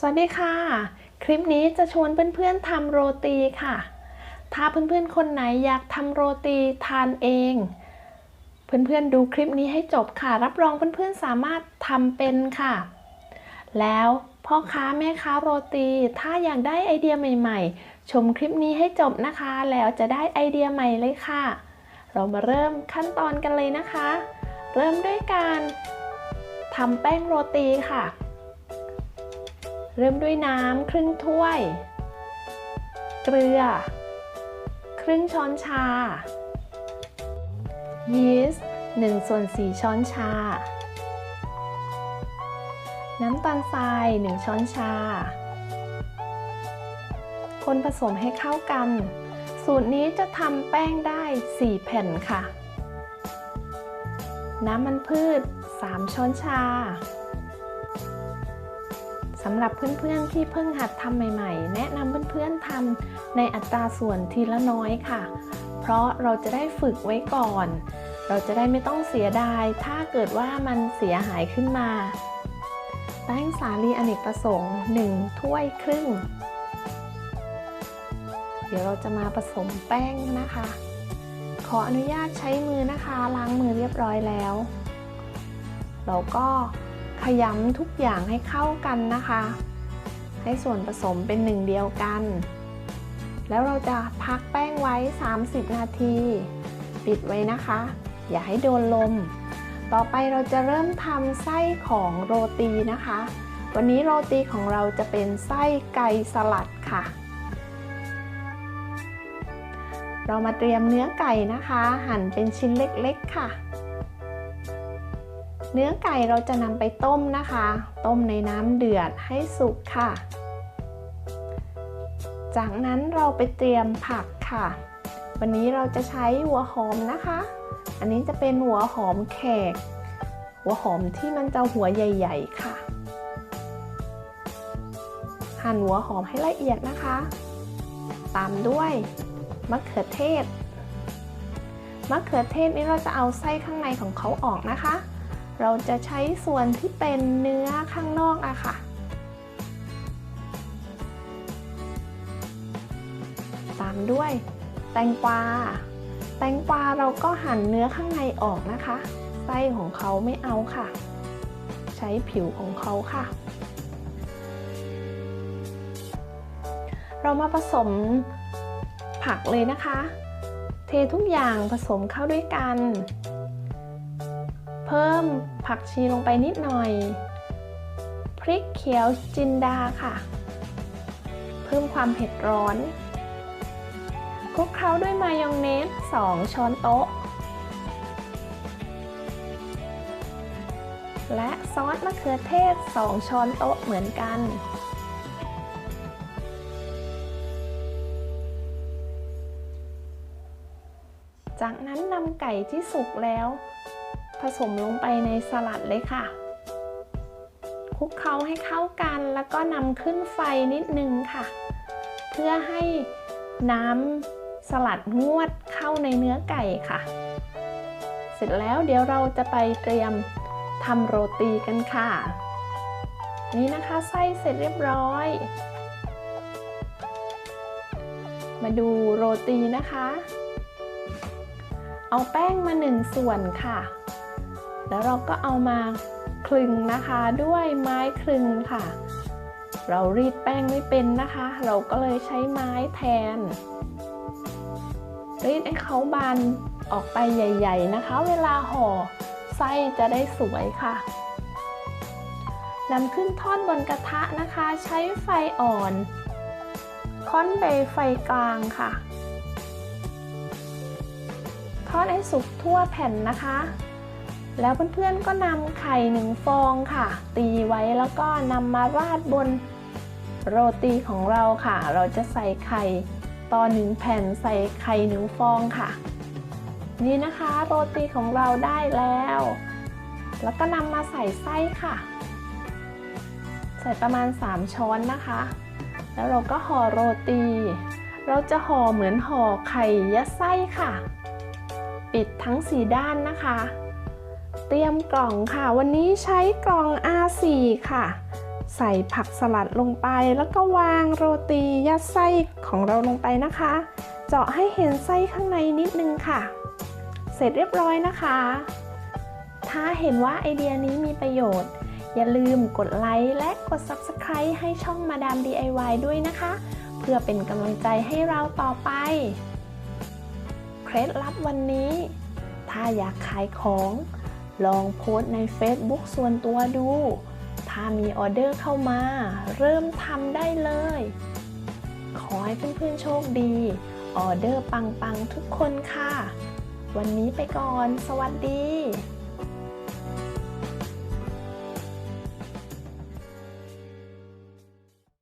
สวัสดีค่ะ คลิปนี้จะชวนเพื่อนๆทำโรตีค่ะ ถ้าเพื่อนๆคนไหนอยากทำโรตีทานเอง เพื่อนๆดูคลิปนี้ให้จบค่ะ รับรองเพื่อนๆสามารถทำเป็นค่ะ แล้วพ่อค้าแม่ค้าโรตี ถ้าอยากได้ไอเดียใหม่ๆ ชมคลิปนี้ให้จบนะคะ แล้วจะได้ไอเดียใหม่เลยค่ะ เรามาเริ่มขั้นตอนกันเลยนะคะ เริ่มด้วยการทำแป้งโรตีค่ะ เริ่มด้วยน้ำครึ่งถ้วย เกลือ ครึ่งช้อนชา ยีสต์1ส่วน4ช้อนชา น้ำตาลทราย1ช้อนชา คนผสมให้เข้ากัน สูตรนี้จะทำแป้งได้ 4 แผ่นค่ะ น้ำมันพืช 3 ช้อนชา สำหรับเพื่อนๆที่เพิ่งหัดทำใหม่ ๆ แนะนำเพื่อนๆทำในอัตราส่วนทีละน้อยค่ะ เพราะเราจะได้ฝึกไว้ก่อน เราจะได้ไม่ต้องเสียดาย ถ้าเกิดว่ามันเสียหายขึ้นมา แป้งสาลีอเนกประสงค์ 1 ถ้วยครึ่ง เดี๋ยวเราจะมาผสมแป้งนะคะ ขออนุญาตใช้มือนะคะ ล้างมือเรียบร้อยแล้ว เราก็ ขยำทุกอย่างให้เข้ากันนะคะ ให้ส่วนผสมเป็นหนึ่งเดียวกัน แล้วเราจะพักแป้งไว้ 30 นาที ปิดไว้นะคะ อย่าให้โดนลม ต่อไปเราจะเริ่มทำไส้ของโรตีนะคะ วันนี้โรตีของเราจะเป็นไส้ไก่สลัดค่ะเรามาเตรียมเนื้อไก่นะคะ หั่นเป็นชิ้นเล็กๆค่ะ เนื้อไก่เราจะนำไปต้มนะคะ ต้มในน้ำเดือดให้สุกค่ะ จากนั้นเราไปเตรียมผักค่ะ วันนี้เราจะใช้หัวหอมนะคะ อันนี้จะเป็นหัวหอมแขก หัวหอมที่มันจะหัวใหญ่ ๆค่ะ หั่นหัวหอมให้ละเอียดนะคะ ตามด้วยมะเขือเทศ มะเขือเทศนี้เราจะเอาไส้ข้างในของเขาออกนะคะ เราจะใช้ส่วนที่เป็นเนื้อข้างนอกอะค่ะ ตามด้วย แตงกวา แตงกวาเราก็หั่นเนื้อข้างในออกนะคะ ไส้ของเขาไม่เอาค่ะ ใช้ผิวของเขาค่ะ เรามาผสมผักเลยนะคะ เททุกอย่างผสมเข้าด้วยกัน เพิ่มผักชีลงไปนิดหน่อย พริกเขียวจินดาค่ะ เพิ่มความเผ็ดร้อนคลุกเคล้าด้วยมายองเนส 2 ช้อนโต๊ะ และซอสมะเขือเทศ 2 ช้อนโต๊ะเหมือนกัน จากนั้นนำไก่ที่สุกแล้ว ผสมลงไปในสลัดเลยค่ะคลุกเคล้าให้เข้ากันแล้วก็นำขึ้นไฟนิดนึงค่ะ เพื่อให้น้ำสลัดงวดเข้าในเนื้อไก่ค่ะ เสร็จแล้วเดี๋ยวเราจะไปเตรียมทำโรตีกันค่ะ นี่นะคะไส้เสร็จเรียบร้อย มาดูโรตีนะคะ เอาแป้งมาหนึ่งส่วนค่ะ แล้วเราก็เอามาคลึงนะคะด้วยไม้คลึงค่ะ เรารีดแป้งไม่เป็นนะคะ เราก็เลยใช้ไม้แทน รีดให้เขาบานออกไปใหญ่ ๆนะคะ เวลาห่อไส้จะได้สวยค่ะนำขึ้นทอดบนกระทะนะคะ ใช้ไฟอ่อนค่อนไปไฟกลางค่ะ ทอดให้สุกทั่วแผ่นนะคะ แล้วเพื่อนๆก็นำไข่หนึ่งฟองค่ะ ตีไว้แล้วก็นำมาราดบนโรตีของเราค่ะ เราจะใส่ไข่ต่อหนึ่งแผ่นใส่ไข่หนึ่งฟองค่ะ นี่นะคะโรตีของเราได้แล้ว แล้วก็นำมาใส่ไส้ค่ะ ใส่ประมาณ 3 ช้อนนะคะ แล้วเราก็ห่อโรตี เราจะห่อเหมือนห่อไข่ยัดไส้ค่ะ ปิดทั้ง4ด้านนะคะ เตรียมกล่องค่ะ วันนี้ใช้กล่อง A4 ค่ะ ใส่ผักสลัดลงไปแล้วก็วางโรตียัดไส้ของเราลงไปนะคะ เจาะให้เห็นไส้ข้างในนิดนึงค่ะ เสร็จเรียบร้อยนะคะ ถ้าเห็นว่าไอเดียนี้มีประโยชน์ อย่าลืมกดไลค์และกด Subscribe ให้ช่องมาดาม DIY ด้วยนะคะ เพื่อเป็นกำลังใจให้เราต่อไป เคล็ดลับวันนี้ ถ้าอยากขายของ ลองโพสต์ใน Facebook ส่วนตัวดู ถ้ามีออเดอร์เข้ามา เริ่มทำได้เลย ขอให้เพื่อนๆโชคดี ออเดอร์ปังๆทุกคนค่ะ วันนี้ไปก่อน สวัสดี